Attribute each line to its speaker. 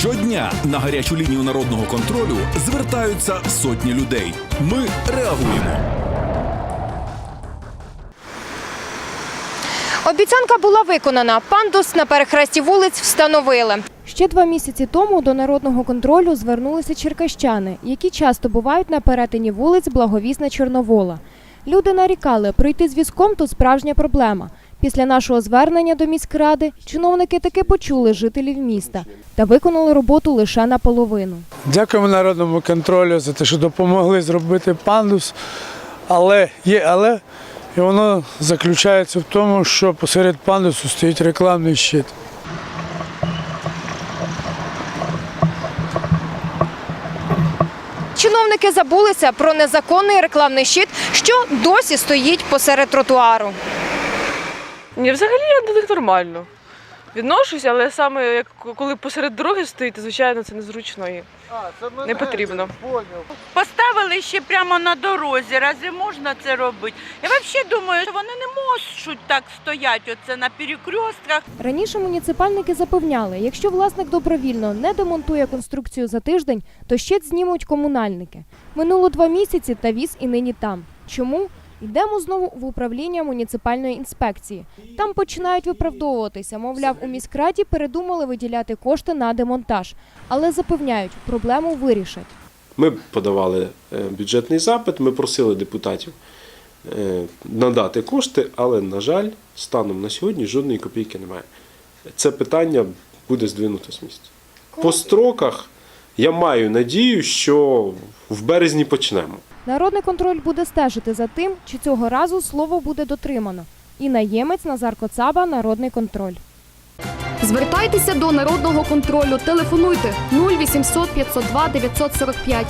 Speaker 1: Щодня на гарячу лінію народного контролю звертаються сотні людей. Ми реагуємо.
Speaker 2: Обіцянка була виконана. Пандус на перехресті вулиць встановили. Ще два місяці тому до народного контролю звернулися черкащани, які часто бувають на перетині вулиць Благовісна Чорновола. Люди нарікали, пройти з візком тут справжня проблема. Після нашого звернення до міськради чиновники таки почули жителів міста та виконали роботу лише наполовину.
Speaker 3: Дякуємо народному контролю за те, що допомогли зробити пандус. Але є але, і воно заключається в тому, що посеред пандусу стоїть рекламний щит.
Speaker 2: Чиновники забулися про незаконний рекламний щит, що досі стоїть посеред тротуару.
Speaker 4: Ні, взагалі я до них нормально. Відношусь, але саме як коли посеред дороги стоїти, звичайно, це незручно і не потрібно.
Speaker 5: Поставили ще прямо на дорозі. Разве можна це робити? Я взагалі думаю, що вони не можуть так стояти оце на перекрестках.
Speaker 2: Раніше муніципальники запевняли, якщо власник добровільно не демонтує конструкцію за тиждень, то щит знімуть комунальники. Минуло два місяці та віз і нині там. Чому? Йдемо знову в управління муніципальної інспекції. Там починають виправдовуватися. Мовляв, у міськраді передумали виділяти кошти на демонтаж, але запевняють, проблему вирішать.
Speaker 6: Ми подавали е, бюджетний запит, ми просили депутатів е, надати кошти, але, на жаль, станом на сьогодні жодної копійки немає. Це питання буде здвинуто з місця. По строках я маю надію, що в березні почнемо.
Speaker 2: Народний контроль буде стежити за тим, чи цього разу слово буде дотримано. І наємець Назар Коцаба Народний контроль.
Speaker 7: Звертайтеся до народного контролю. Телефонуйте 0800 502 945